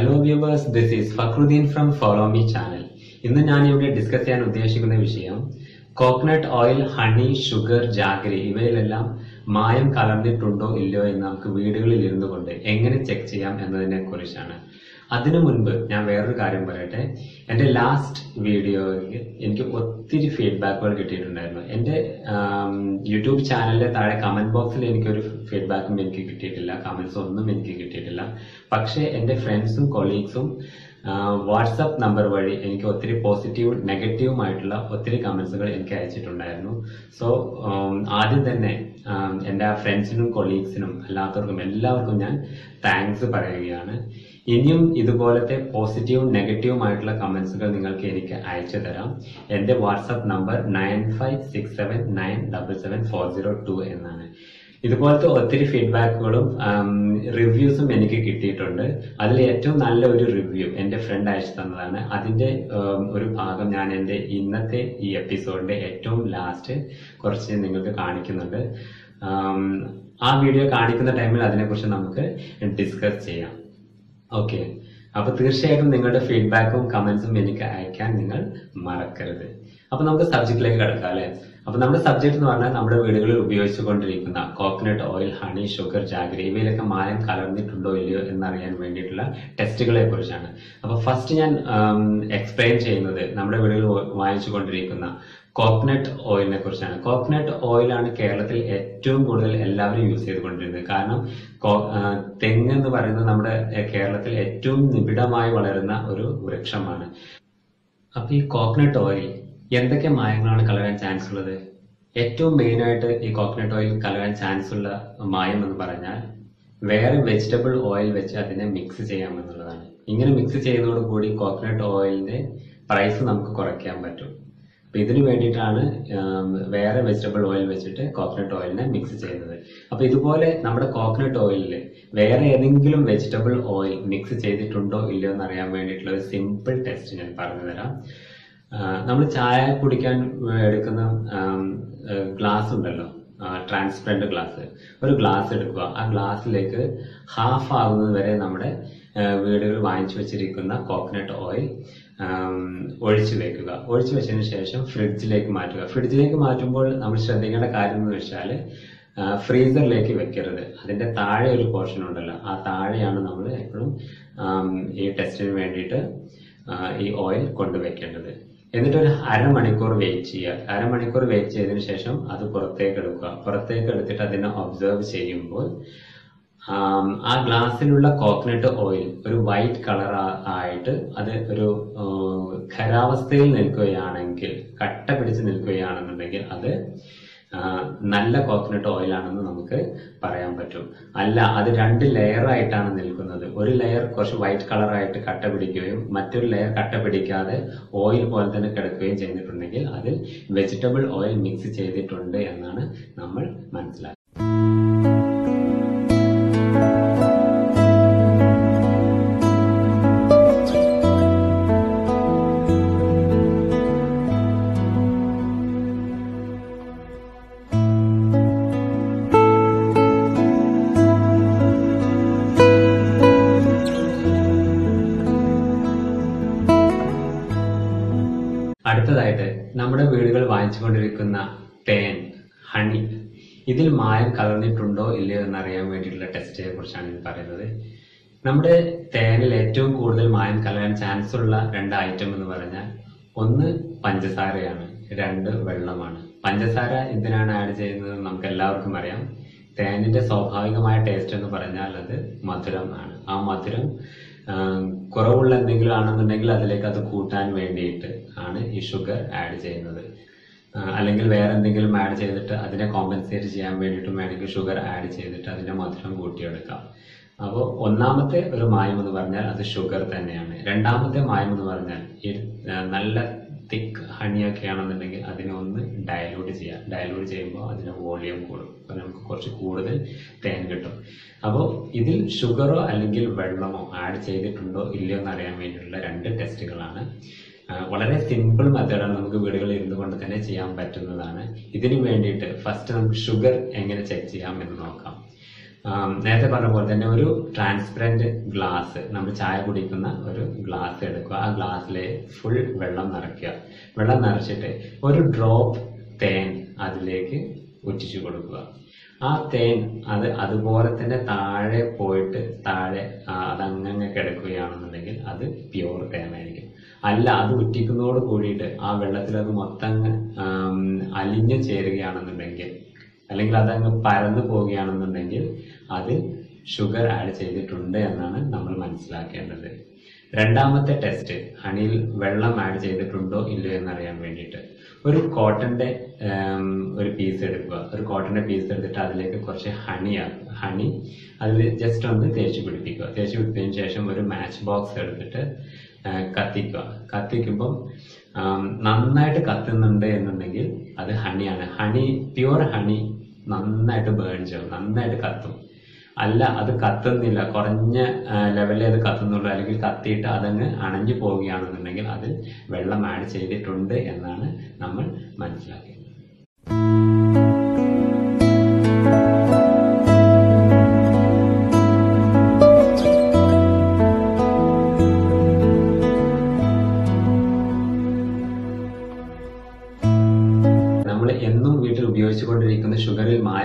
Hello viewers this is Fakhruddin from follow me channel ഇന്ന് ഞാൻ ഇവിടെ ഡിസ്കസ് ചെയ്യാൻ ഉദ്ദേശിക്കുന്ന വിഷയം coconut oil honey sugar jaggery ഇവയിലെല്ലാം മായം കലർന്നിട്ടുണ്ടോ ഇല്ലയോ എന്ന് നമുക്ക് വീടുകളിൽ ഇരുന്നു കൊണ്ട് എങ്ങനെ ചെക്ക് ചെയ്യാം എന്നതിനെ കുറിച്ചാണ് അതിനു മുൻപ് ഞാൻ വേറൊരു കാര്യം പറയട്ടെ. എന്റെ ലാസ്റ്റ് വീഡിയോയിൽ എനിക്ക് ഒത്തിരി ഫീഡ്ബാക്കുകൾ കിട്ടിയിട്ടുണ്ടായിരുന്നു. എന്റെ യൂട്യൂബ് ചാനലിലെ താഴെ കമന്റ് ബോക്സിൽ എനിക്കൊരു ഫീഡ്ബാക്കും എനിക്ക് കിട്ടിയിട്ടില്ല. കമൻസ് ഒന്നും എനിക്ക് കിട്ടിയിട്ടില്ല. പക്ഷേ എന്റെ ഫ്രണ്ട്സും കൊളീഗ്സും വാട്സപ്പ് നമ്പർ വഴി എനിക്ക് ഒത്തിരി പോസിറ്റീവ് നെഗറ്റീവുമായിട്ടുള്ള ഒത്തിരി കമൻസുകൾ എനിക്ക് അയച്ചിട്ടുണ്ടായിരുന്നു. സോ ആദ്യം തന്നെ എന്റെ ഫ്രണ്ട്സിനും കൊളീഗ്സിനും അല്ലാത്തവർക്കും എല്ലാവർക്കും ഞാൻ താങ്ക്സ് പറയുകയാണ്. ഇനിയും ഇതുപോലത്തെ പോസിറ്റീവും നെഗറ്റീവുമായിട്ടുള്ള കമൻസുകൾ നിങ്ങൾക്ക് എനിക്ക് അയച്ചു തരാം. എന്റെ WhatsApp number nine five six seven nine double seven four zero two എന്നാണ്. ഇതുപോലത്തെ ഒത്തിരി ഫീഡ്ബാക്കുകളും റിവ്യൂസും എനിക്ക് കിട്ടിയിട്ടുണ്ട്. അതിൽ ഏറ്റവും നല്ല ഒരു റിവ്യൂ എന്റെ ഫ്രണ്ട് അയച്ചു തന്നതാണ്. അതിന്റെ ഒരു ഭാഗം ഞാൻ എന്റെ ഇന്നത്തെ ഈ എപ്പിസോഡിന്റെ ഏറ്റവും ലാസ്റ്റ് കുറച്ച് നിങ്ങൾക്ക് കാണിക്കുന്നുണ്ട്. ആ വീഡിയോ കാണിക്കുന്ന ടൈമിൽ അതിനെക്കുറിച്ച് നമുക്ക് ഡിസ്കസ് ചെയ്യാം. ഓക്കെ അപ്പൊ തീർച്ചയായിട്ടും നിങ്ങളുടെ ഫീഡ്ബാക്കും കമന്റ്സും എനിക്ക് അയക്കാൻ നിങ്ങൾ മറക്കരുത്. അപ്പൊ നമുക്ക് സബ്ജക്റ്റിലേക്ക് കിടക്കാം അല്ലെ? അപ്പൊ നമ്മുടെ സബ്ജക്ട് എന്ന് പറഞ്ഞാൽ നമ്മുടെ വീടുകളിൽ ഉപയോഗിച്ചുകൊണ്ടിരിക്കുന്ന coconut oil honey sugar jaggery ഇവയിലൊക്കെ മായം കലർന്നിട്ടുണ്ടോ ഇല്ലയോ എന്നറിയാൻ വേണ്ടിയിട്ടുള്ള ടെസ്റ്റുകളെ കുറിച്ചാണ്. അപ്പൊ ഫസ്റ്റ് ഞാൻ എക്സ്പ്ലെയിൻ ചെയ്യുന്നത് നമ്മുടെ വീടുകളിൽ വാങ്ങിച്ചുകൊണ്ടിരിക്കുന്ന കോക്കനട്ട് ഓയിലിനെ കുറിച്ചാണ്. കോക്കനട്ട് ഓയിലാണ് കേരളത്തിൽ ഏറ്റവും കൂടുതൽ എല്ലാവരും യൂസ് ചെയ്തുകൊണ്ടിരുന്നത്. കാരണം തെങ്ങ് എന്ന് പറയുന്നത് നമ്മുടെ കേരളത്തിൽ ഏറ്റവും നിബിഡമായി വളരുന്ന ഒരു വൃക്ഷമാണ്. അപ്പൊ ഈ കോക്കനട്ട് ഓയിൽ എന്തൊക്കെ മായങ്ങളാണ് കലരാൻ ചാൻസ് ഉള്ളത്? ഏറ്റവും മെയിൻ ആയിട്ട് ഈ കോക്കനട്ട് ഓയിൽ കലരാൻ ചാൻസ് ഉള്ള മായം എന്ന് പറഞ്ഞാൽ വേറെ വെജിറ്റബിൾ ഓയിൽ വെച്ച് അതിനെ മിക്സ് ചെയ്യാമെന്നുള്ളതാണ് ഇങ്ങനെ മിക്സ് ചെയ്യുന്നതോടുകൂടി കോക്കനട്ട് ഓയിലിന്റെ പ്രൈസ് നമുക്ക് കുറയ്ക്കാൻ പറ്റും. അപ്പൊ ഇതിനു വേണ്ടിയിട്ടാണ് വേറെ വെജിറ്റബിൾ ഓയിൽ വെച്ചിട്ട് കോക്കനട്ട് ഓയിലിനെ മിക്സ് ചെയ്യുന്നത്. അപ്പൊ ഇതുപോലെ നമ്മുടെ കോക്കനട്ട് ഓയിലിൽ വേറെ ഏതെങ്കിലും വെജിറ്റബിൾ ഓയിൽ മിക്സ് ചെയ്തിട്ടുണ്ടോ ഇല്ലയോ എന്ന് അറിയാൻ വേണ്ടിയിട്ടുള്ള ഒരു സിമ്പിൾ ടെസ്റ്റ് ഞാൻ പറഞ്ഞു തരാം. നമ്മൾ ചായ കുടിക്കാൻ എടുക്കുന്ന ഗ്ലാസ് ഉണ്ടല്ലോ. ട്രാൻസ്പെറന്റ് ഗ്ലാസ് ഒരു ഗ്ലാസ് എടുക്കുക. ആ ഗ്ലാസ്സിലേക്ക് ഹാഫ് ആകുന്നത് വരെ നമ്മുടെ വീടുകളിൽ വാങ്ങിച്ചു വെച്ചിരിക്കുന്ന കോക്കനട്ട് ഓയിൽ ഒഴിച്ചു വെക്കുക. ഒഴിച്ചു വെച്ചതിന് ശേഷം ഫ്രിഡ്ജിലേക്ക് മാറ്റുക. ഫ്രിഡ്ജിലേക്ക് മാറ്റുമ്പോൾ നമ്മൾ ശ്രദ്ധിക്കേണ്ട കാര്യം എന്ന് വെച്ചാൽ ഫ്രീസറിലേക്ക് വെക്കരുത്. അതിന്റെ താഴെ ഒരു പോർഷൻ ഉണ്ടല്ലോ. ആ താഴെയാണ് നമ്മൾ എപ്പോഴും ഈ ടെസ്റ്റിന് വേണ്ടിയിട്ട് ഈ ഓയിൽ കൊണ്ടുവയ്ക്കേണ്ടത് എന്നിട്ട് ഒരു അരമണിക്കൂർ വെയിറ്റ് ചെയ്യുക. അരമണിക്കൂർ വെയിറ്റ് ചെയ്തതിനു ശേഷം അത് പുറത്തേക്ക് എടുക്കുക. പുറത്തേക്ക് എടുത്തിട്ട് അതിനെ ഒബ്സർവ് ചെയ്യുമ്പോൾ ആം, ഗ്ലാസ്സിലുള്ള കോക്കനട്ട് ഓയിൽ ഒരു വൈറ്റ് കളർ ആയിട്ട് അത് ഒരു ഖരാവസ്ഥയിൽ നിൽക്കുകയാണെങ്കിൽ കട്ട പിടിച്ച് നിൽക്കുകയാണെന്നുണ്ടെങ്കിൽ അത് നല്ല കോക്കനട്ട് ഓയിലാണെന്ന് നമുക്ക് പറയാൻ പറ്റും. അല്ല അത് രണ്ട് ലെയർ ആയിട്ടാണ് നിൽക്കുന്നത്. ഒരു ലെയർ കുറച്ച് വൈറ്റ് കളർ ആയിട്ട് കട്ട പിടിക്കുകയും മറ്റൊരു ലെയർ കട്ട പിടിക്കാതെ ഓയിൽ പോലെ തന്നെ കിടക്കുകയും ചെയ്തിട്ടുണ്ടെങ്കിൽ അതിൽ വെജിറ്റബിൾ ഓയിൽ മിക്സ് ചെയ്തിട്ടുണ്ട് എന്നാണ് നമ്മൾ മനസ്സിലാക്കുന്നത്. വാങ്ങിച്ചുകൊണ്ടിരിക്കുന്ന തേൻ ഹണി ഇതിൽ മായം കലർന്നിട്ടുണ്ടോ ഇല്ലയോ എന്നറിയാൻ വേണ്ടിയിട്ടുള്ള ടെസ്റ്റിനെ കുറിച്ചാണ് ഞാൻ പറയുന്നത്. നമ്മുടെ തേനിൽ ഏറ്റവും കൂടുതൽ മായം കലരാൻ ചാൻസ് ഉള്ള രണ്ട് ഐറ്റം എന്ന് പറഞ്ഞാൽ ഒന്ന് പഞ്ചസാരയാണ് രണ്ട് വെള്ളമാണ്. പഞ്ചസാര എന്തിനാണ് ആഡ് ചെയ്യുന്നത് നമുക്ക് എല്ലാവർക്കും അറിയാം. തേനിന്റെ സ്വാഭാവികമായ ടേസ്റ്റ് എന്ന് പറഞ്ഞാൽ അത് മധുരം ആണ്. ആ മധുരം കുറവുള്ള എന്തെങ്കിലും ആണെന്നുണ്ടെങ്കിൽ അതിലേക്ക് അത് കൂട്ടാൻ വേണ്ടിയിട്ട് ആണ് ഈ ഷുഗർ ആഡ് ചെയ്യുന്നത്. അല്ലെങ്കിൽ വേറെ എന്തെങ്കിലും ആഡ് ചെയ്തിട്ട് അതിനെ കോമ്പൻസേറ്റ് ചെയ്യാൻ വേണ്ടിയിട്ടും വേണമെങ്കിൽ ഷുഗർ ആഡ് ചെയ്തിട്ട് അതിന്റെ മധുരം കൂട്ടിയെടുക്കാം. അപ്പോൾ ഒന്നാമത്തെ ഒരു മായം എന്ന് പറഞ്ഞാൽ അത് ഷുഗർ തന്നെയാണ്. രണ്ടാമത്തെ മായം എന്ന് പറഞ്ഞാൽ നല്ല തിക്ക് ഹണിയൊക്കെ ആണെന്നുണ്ടെങ്കിൽ അതിനെ ഒന്ന് ഡയലൂട്ട് ചെയ്യാം. ഡയലൂട്ട് ചെയ്യുമ്പോൾ അതിന്റെ വോളിയം കൂടും. അപ്പോൾ നമുക്ക് കുറച്ച് കൂടുതൽ തേൻ കിട്ടും. അപ്പോൾ ഇതിൽ ഷുഗറോ അല്ലെങ്കിൽ വെള്ളമോ ആഡ് ചെയ്തിട്ടുണ്ടോ ഇല്ലയോ എന്ന് അറിയാൻ വേണ്ടിയിട്ടുള്ള രണ്ട് ടെസ്റ്റുകളാണ് വളരെ സിമ്പിൾ മെത്തേഡാണ് നമുക്ക് വീടുകളിൽ ഇരുന്നു കൊണ്ട് തന്നെ ചെയ്യാൻ പറ്റുന്നതാണ്. ഇതിനു വേണ്ടിയിട്ട് ഫസ്റ്റ് നമുക്ക് ഷുഗർ എങ്ങനെ ചെക്ക് ചെയ്യാം എന്ന് നോക്കാം. നേരത്തെ പറഞ്ഞ പോലെ തന്നെ ഒരു ട്രാൻസ്പെറന്റ് ഗ്ലാസ് നമ്മൾ ചായ കുടിക്കുന്ന ഒരു ഗ്ലാസ് എടുക്കുക. ആ ഗ്ലാസ്സിൽ ഫുൾ വെള്ളം നിറയ്ക്കുക. വെള്ളം നിറച്ചിട്ട് ഒരു ഡ്രോപ്പ് തേൻ അതിലേക്ക് ഉറ്റിച്ചു കൊടുക്കുക. ആ തേൻ അത് അതുപോലെ തന്നെ താഴെ പോയിട്ട് താഴെ അതങ്ങനെ കിടക്കുകയാണെന്നുണ്ടെങ്കിൽ അത് പ്യുവർ തേനായിരിക്കും അല്ല അത് ഉറ്റിക്കുന്നതോട് കൂടിയിട്ട് ആ വെള്ളത്തിൽ അത് മൊത്തം അലിഞ്ഞു ചേരുകയാണെന്നുണ്ടെങ്കിൽ അല്ലെങ്കിൽ അതങ്ങ് പരന്നു പോവുകയാണെന്നുണ്ടെങ്കിൽ അത് ഷുഗർ ആഡ് ചെയ്തിട്ടുണ്ട് എന്നാണ് നമ്മൾ മനസ്സിലാക്കേണ്ടത്. രണ്ടാമത്തെ ടെസ്റ്റ് ഹണിയിൽ വെള്ളം ആഡ് ചെയ്തിട്ടുണ്ടോ ഇല്ലയോ എന്നറിയാൻ വേണ്ടിയിട്ട്. ഒരു കോട്ടന്റെ ഒരു പീസ് എടുക്കുക. ഒരു കോട്ടന്റെ പീസ് എടുത്തിട്ട് അതിലേക്ക് കുറച്ച് ഹണി ഹണി അതിൽ ജസ്റ്റ് ഒന്ന് തേച്ച് പിടിപ്പിക്കുക. തേച്ച് പിടിപ്പിച്ചതിന് ശേഷം ഒരു മാച്ച് ബോക്സ് എടുത്തിട്ട് കത്തിക്കുക. കത്തിക്കുമ്പം നന്നായിട്ട് കത്തുന്നുണ്ട് എന്നുണ്ടെങ്കിൽ അത് ഹണിയാണ്. ഹണി പ്യുവർ ഹണി നന്നായിട്ട് ബേൺ ചെയ്യും നന്നായിട്ട് കത്തും. അല്ല അത് കത്തുന്നില്ല. കുറഞ്ഞ ലെവലിൽ അത് കത്തുന്നുള്ളൂ. അല്ലെങ്കിൽ കത്തിയിട്ട് അതങ്ങ് അണഞ്ഞു പോവുകയാണെന്നുണ്ടെങ്കിൽ അതിൽ വെള്ളം ആഡ് ചെയ്തിട്ടുണ്ട് എന്നാണ് നമ്മൾ മനസ്സിലാക്കേണ്ടത്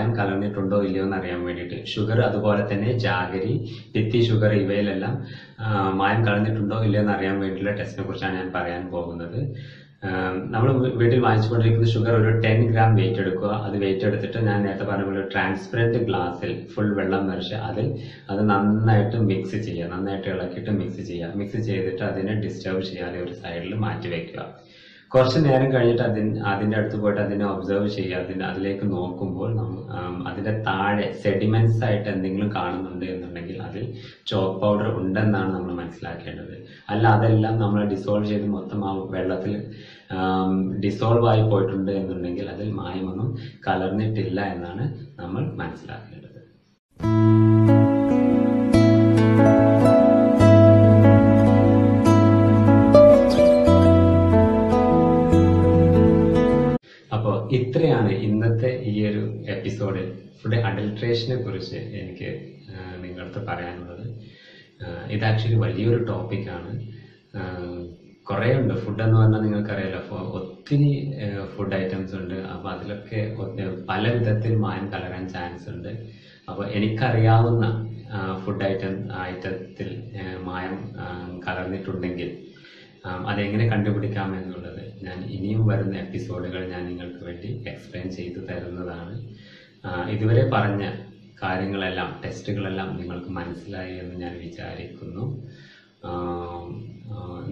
മായം കലർന്നിട്ടുണ്ടോ ഇല്ലയോ എന്ന് അറിയാൻ വേണ്ടിയിട്ട്. ഷുഗർ അതുപോലെ തന്നെ ജാഗരി പിത്തി ഷുഗർ ഇവയിലെല്ലാം മായം കലർന്നിട്ടുണ്ടോ ഇല്ലയോ എന്ന് അറിയാൻ വേണ്ടിയിട്ടുള്ള ടെസ്റ്റിനെ കുറിച്ചാണ് ഞാൻ പറയാൻ പോകുന്നത്. നമ്മൾ വീട്ടിൽ വാങ്ങിച്ചുകൊണ്ടിരിക്കുന്ന ഷുഗർ ഒരു ടെൻ ഗ്രാം വെയിറ്റ് എടുക്കുക. അത് വെയിറ്റ് എടുത്തിട്ട് ഞാൻ നേരത്തെ പറഞ്ഞ പോലെ ട്രാൻസ്പെറന്റ് ഗ്ലാസ്സിൽ ഫുൾ വെള്ളം നിറച്ച് അതിൽ അത് നന്നായിട്ട് മിക്സ് ചെയ്യുക. നന്നായിട്ട് ഇളക്കിയിട്ട് മിക്സ് ചെയ്യുക. മിക്സ് ചെയ്തിട്ട് അതിനെ ഡിസ്റ്റർബ് ചെയ്യാതെ ഒരു സൈഡിൽ മാറ്റി വെക്കുക. കുറച്ച് നേരം കഴിഞ്ഞിട്ട് അതിന് അതിന്റെ അടുത്ത് പോയിട്ട് അതിനെ ഒബ്സർവ് ചെയ്യുക. അതിന് അതിലേക്ക് നോക്കുമ്പോൾ അതിന്റെ താഴെ സെഡിമെന്റ്സ് ആയിട്ട് എന്തെങ്കിലും കാണുന്നുണ്ട് എന്നുണ്ടെങ്കിൽ അതിൽ ചോക്ക് പൗഡർ ഉണ്ടെന്നാണ് നമ്മൾ മനസ്സിലാക്കേണ്ടത്. അല്ല അതെല്ലാം നമ്മൾ ഡിസോൾവ് ചെയ്ത് മൊത്തം ആ വെള്ളത്തിൽ ഡിസോൾവ് ആയി പോയിട്ടുണ്ട് എന്നുണ്ടെങ്കിൽ അതിൽ മായമൊന്നും കലർന്നിട്ടില്ല എന്നാണ് നമ്മൾ മനസ്സിലാക്കേണ്ടത്. ഇത്രയാണ് ഇന്നത്തെ ഈ ഒരു എപ്പിസോഡിൽ ഇവിടെ അഡൽട്രേഷനെ കുറിച്ച് എനിക്ക് നിങ്ങളടുത്ത് പറയാനുള്ളത്. ഇത് ആക്ച്വലി വലിയൊരു ടോപ്പിക്കാണ് കുറേ ഉണ്ട്. ഫുഡ് എന്ന് പറഞ്ഞാൽ നിങ്ങൾക്കറിയാലോ അപ്പോൾ ഒത്തിരി ഫുഡ് ഐറ്റംസ് ഉണ്ട്. അപ്പോൾ അതിലൊക്കെ പല വിധത്തിൽ മായം കലരാൻ ചാൻസ് ഉണ്ട്. അപ്പോൾ എനിക്കറിയാവുന്ന ഫുഡ് ഐറ്റം ഐറ്റത്തിൽ മായം കലർന്നിട്ടുണ്ടെങ്കിൽ അതെങ്ങനെ കണ്ടുപിടിക്കാം എന്നുള്ളത് ഞാൻ ഇനിയും വരുന്ന എപ്പിസോഡുകൾ ഞാൻ നിങ്ങൾക്ക് വേണ്ടി എക്സ്പ്ലെയിൻ ചെയ്തു തരുന്നതാണ്. ഇതുവരെ പറഞ്ഞ കാര്യങ്ങളെല്ലാം ടെസ്റ്റുകളെല്ലാം നിങ്ങൾക്ക് മനസ്സിലായി എന്ന് ഞാൻ വിചാരിക്കുന്നു.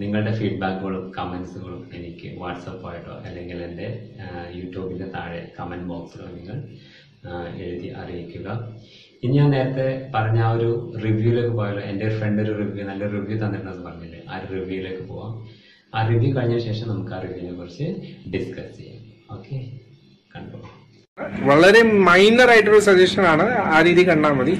നിങ്ങളുടെ ഫീഡ്ബാക്കുകളും കമൻസുകളും എനിക്ക് വാട്സപ്പായിട്ടോ അല്ലെങ്കിൽ എന്റെ യൂട്യൂബിന്റെ താഴെ കമന്റ് ബോക്സിലോ നിങ്ങൾ എഴുതി അറിയിക്കുക. ഇനി ഞാൻ നേരത്തെ പറഞ്ഞ ആ ഒരു റിവ്യൂയിലേക്ക് പോയാലോ എന്റെ ഒരു ഫ്രണ്ട് ഒരു റിവ്യൂ നല്ല റിവ്യൂ തന്നിട്ടുണ്ടെന്ന് പറഞ്ഞില്ലേ ആ ഒരു റിവ്യൂയിലേക്ക് പോവാം. ആ റിവ്യൂ കഴിഞ്ഞ ശേഷം നമുക്ക് ആ റിവ്യൂവിനെ കുറിച്ച് ഡിസ്കസ് ചെയ്യാം. ഓക്കെ വളരെ മൈനർ ആയിട്ടുള്ള സജഷൻ ആണ്. ആ രീതി കണ്ടാൽ മതി.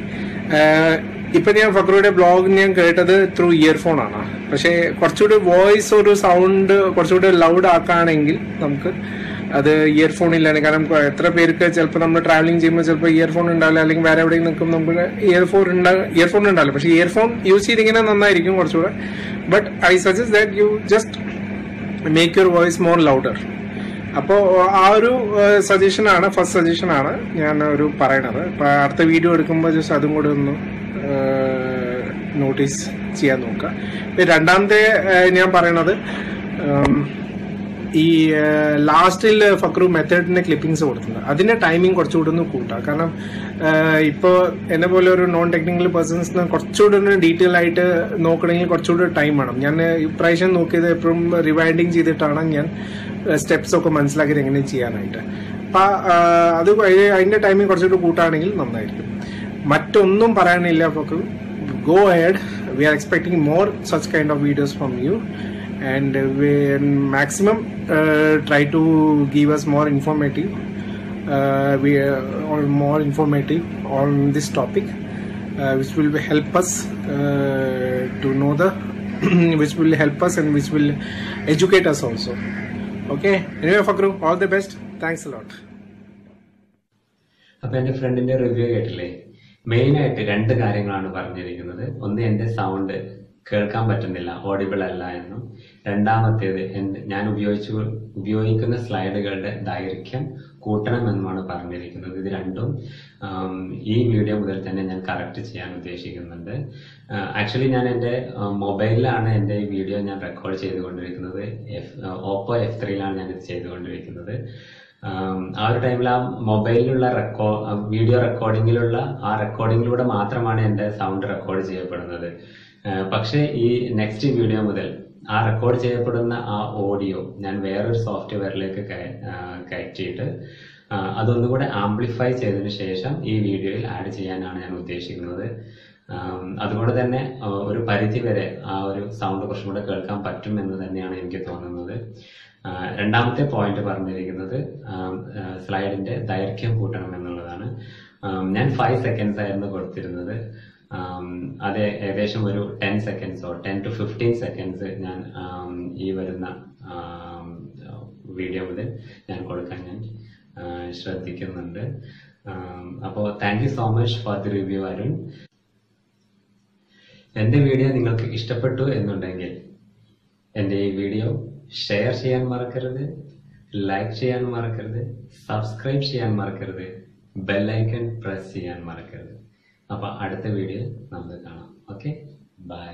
ഇപ്പൊ ഞാൻ ഫക്രയുടെ ബ്ലോഗ് ഞാൻ കേട്ടത് ത്രൂ ഇയർഫോൺ ആണ്. പക്ഷേ കുറച്ചുകൂടി വോയിസ് ഒരു സൗണ്ട് കുറച്ചുകൂടി ലൗഡ് ആക്കുകയാണെങ്കിൽ നമുക്ക് അത് ഇയർഫോൺ കാരണം എത്ര പേർക്ക് ചിലപ്പോൾ നമ്മൾ ട്രാവലിംഗ് ചെയ്യുമ്പോൾ ചിലപ്പോൾ ഇയർഫോൺ ഉണ്ടാവില്ല അല്ലെങ്കിൽ വേറെ എവിടെയും നിൽക്കും നമുക്ക് ഇയർഫോൺ ഉണ്ടാ ഇയർഫോൺ ഉണ്ടാവില്ല. പക്ഷേ ഇയർഫോൺ യൂസ് ചെയ്തിങ്ങനെ നന്നായിരിക്കും കുറച്ചുകൂടെ. But I suggest that you just make your voice more louder അപ്പോൾ ആ ഒരു സജഷൻ ആണ് ഫസ്റ്റ് സജഷൻ ആണ് ഞാൻ ഒരു പറയണത്. ഇപ്പൊ അടുത്ത വീഡിയോ എടുക്കുമ്പോൾ ജസ്റ്റ് അതും കൂടെ ഒന്ന് നോട്ടീസ് ചെയ്യാൻ നോക്കുക. രണ്ടാമത്തെ ഞാൻ പറയണത് ഈ ലാസ്റ്റിൽ ഫക്രു മെത്തേഡിന്റെ ക്ലിപ്പിംഗ്സ് കൊടുക്കുന്നത് അതിന്റെ ടൈമിംഗ് കുറച്ചുകൂടെ ഒന്ന് കൂട്ടാം. കാരണം ഇപ്പോൾ എന്നെ പോലെ ഒരു നോൺ ടെക്നിക്കൽ പേഴ്സൺസിന് കുറച്ചുകൂടെ ഒന്ന് ഡീറ്റെയിൽ ആയിട്ട് നോക്കണമെങ്കിൽ കുറച്ചുകൂടെ ടൈം വേണം. ഞാൻ ഇപ്രാവശ്യം നോക്കിയത് എപ്പോഴും റിവൈൻഡിങ് ചെയ്തിട്ടാണ് ഞാൻ സ്റ്റെപ്സ് ഒക്കെ മനസ്സിലാക്കിയത് എങ്ങനെ ചെയ്യാനായിട്ട്. അപ്പൊ അത് അതിന്റെ ടൈമിംഗ് കുറച്ചുകൂടെ കൂട്ടാണെങ്കിൽ നന്നായിരിക്കും. മറ്റൊന്നും പറയാനില്ല Fakru. Go ahead we are expecting more such kind of videos from you. And uh, we maximum uh, try to give us more informative uh, we uh, or more informative on this topic uh, which will help us uh, to know the which will help us and which will educate us also okay anyway fakru all the best thanks a lot അപ്പൊ എന്റെ ഫ്രണ്ടിന്റെ review കേട്ടില്ലേ മെയിനായിട്ട് രണ്ട് കാര്യങ്ങളാണ് പറഞ്ഞിരിക്കുന്നത് ഒന്ന് എന്റെ സൗണ്ട് കേൾക്കാൻ പറ്റുന്നില്ല. ഓഡിബിൾ അല്ല എന്നും. രണ്ടാമത്തേത് ഞാൻ ഉപയോഗിച്ചു ഉപയോഗിക്കുന്ന സ്ലൈഡുകളുടെ ദൈർഘ്യം കൂട്ടണമെന്നുമാണ് പറഞ്ഞിരിക്കുന്നത്. ഇത് രണ്ടും ഈ വീഡിയോ മുതൽ തന്നെ ഞാൻ കറക്റ്റ് ചെയ്യാൻ ഉദ്ദേശിക്കുന്നുണ്ട്. ആക്ച്വലി ഞാൻ എന്റെ മൊബൈലിലാണ് എന്റെ ഈ വീഡിയോ ഞാൻ റെക്കോർഡ് ചെയ്തുകൊണ്ടിരിക്കുന്നത്. എഫ് ഓപ്പോ എഫ് ത്രീയിലാണ് ഞാൻ ഇത് ചെയ്തുകൊണ്ടിരിക്കുന്നത്. ആം, ഒരു ടൈമിൽ ആ മൊബൈലിലുള്ള റെക്കോ വീഡിയോ റെക്കോർഡിങ്ങിലുള്ള ആ റെക്കോർഡിങ്ങിലൂടെ മാത്രമാണ് എന്റെ സൗണ്ട് റെക്കോർഡ് ചെയ്യപ്പെടുന്നത്. പക്ഷേ ഈ നെക്സ്റ്റ് വീഡിയോ മുതൽ ആ റെക്കോർഡ് ചെയ്യപ്പെടുന്ന ആ ഓഡിയോ ഞാൻ വേറൊരു സോഫ്റ്റ്വെയറിലേക്ക് കയറ്റിയിട്ട് അതൊന്നുകൂടെ ആംപ്ലിഫൈ ചെയ്തതിനു ശേഷം ഈ വീഡിയോയിൽ ആഡ് ചെയ്യാനാണ് ഞാൻ ഉദ്ദേശിക്കുന്നത്. അതുകൊണ്ട് തന്നെ ഒരു പരിധി വരെ ആ ഒരു സൗണ്ട് കുറച്ചും കൂടെ കേൾക്കാൻ പറ്റും എന്ന് തന്നെയാണ് എനിക്ക് തോന്നുന്നത്. രണ്ടാമത്തെ പോയിന്റ് പറഞ്ഞിരിക്കുന്നത് സ്ലൈഡിന്റെ ദൈർഘ്യം കൂട്ടണം എന്നുള്ളതാണ്. ഞാൻ ഫൈവ് സെക്കൻഡ്സ് ആയിരുന്നു കൊടുത്തിരുന്നത്. അത് ഏകദേശം ഒരു ടെൻ സെക്കൻഡ്സോ ടെൻ ടു ഫിഫ്റ്റീൻ സെക്കൻഡ്സ് ഞാൻ ഈ വരുന്ന വീഡിയോ മുതൽ ഞാൻ കൊടുക്കാൻ ഞാൻ ശ്രദ്ധിക്കുന്നുണ്ട്. അപ്പോൾ thank you so much for the review Arun എന്റെ വീഡിയോ നിങ്ങൾക്ക് ഇഷ്ടപ്പെട്ടു എന്നുണ്ടെങ്കിൽ എന്റെ ഈ വീഡിയോ ഷെയർ ചെയ്യാൻ മറക്കരുത് ലൈക്ക് ചെയ്യാൻ മറക്കരുത് സബ്സ്ക്രൈബ് ചെയ്യാൻ മറക്കരുത് ബെല്ലൈക്കൺ പ്രസ് ചെയ്യാൻ മറക്കരുത്. അപ്പൊ അടുത്ത വീഡിയോ നമുക്ക് കാണാം. Okay bye